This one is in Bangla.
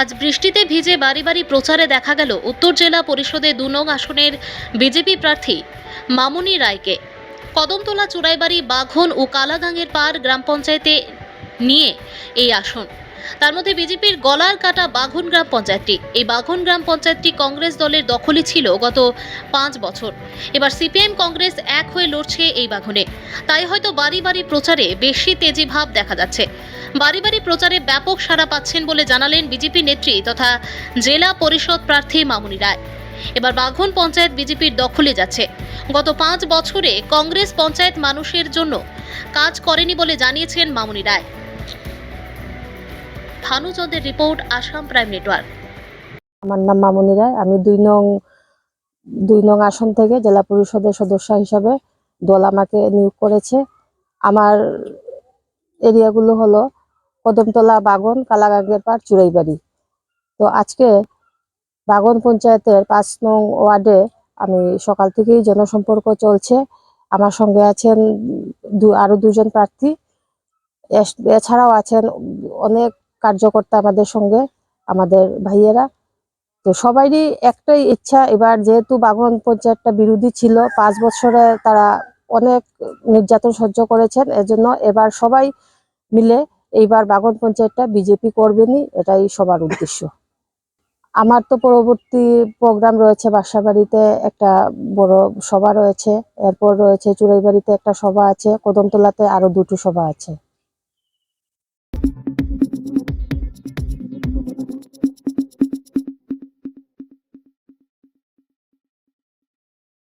আজ বৃষ্টিতে ভিজে বাড়ি বাড়ি প্রচারে দেখা গেল উত্তর জেলা পরিষদে দু নং আসনের বিজেপি প্রার্থী মামুনি রায়কে। কদমতলা চুড়াইবাড়ি বাঘন ও কালাগাঙের পার গ্রাম পঞ্চায়েতে নিয়ে এই আসন। তার মধ্যে বিজেপির গলার কাটা বাঘন গ্রাম পঞ্চায়েতটি। এই বাঘন গ্রাম পঞ্চায়েতটি কংগ্রেস দলের দখলে ছিল গত পাঁচ বছর। এবার সিপিএম কংগ্রেস এক হয়ে লড়ছে এই বাঘনে। তাই হয়তো বাড়ি বাড়ি প্রচারে বেশি তেজি ভাব দেখা যাচ্ছে। বাড়ি বাড়ি প্রচারে ব্যাপক সাড়া পাচ্ছেন বলে জানালেন বিজেপি নেত্রী তথা জেলা পরিষদ প্রার্থী মামুনি রায়। এবার বাঘন পঞ্চায়েত বিজেপির দখলে যাচ্ছে। গত পাঁচ বছরে কংগ্রেস পঞ্চায়েত মানুষের জন্য কাজ করেনি বলে জানিয়েছেন Mamuni Roy. Report, Assam prime network. আমার নাম মামনি রায়। আমি দুই নং দুই নং আসন থেকে জেলা পরিষদের সদস্য হিসাবে দল আমাকে নিয়োগ করেছে। আমার এরিয়াগুলো হলো কদমতলা বাগন, কালাগাঙ্গের পাড়, চুড়াইবাড়ি। তো আজকে বাগন পঞ্চায়েতের পাঁচ নং ওয়ার্ডে আমি সকাল থেকেই জনসম্পর্ক চলছে। আমার সঙ্গে আছেন দু- আরও দুজন প্রার্থী। এছাড়াও আছেন অনেক কার্যকর্তা আমাদের সঙ্গে, আমাদের ভাইয়েরা। তো সবারই একটাই ইচ্ছা, এবার যেহেতু বাগন পঞ্চায়েতটা বিরোধী ছিল, পাঁচ বছরে তারা অনেক নির্যাতন সহ্য করেছেন, এজন্য এবার সবাই মিলে এইবার বাগন পঞ্চায়েতটা বিজেপি করবেনই, এটাই সবার উদ্দেশ্য। আমার তো পরবর্তী প্রোগ্রাম রয়েছে বাসাবাড়িতে, একটা বড় সভা রয়েছে, এরপর রয়েছে চুড়াইবাড়িতে একটা সভা আছে, কদমতলাতে আরও দুটো সভা আছে।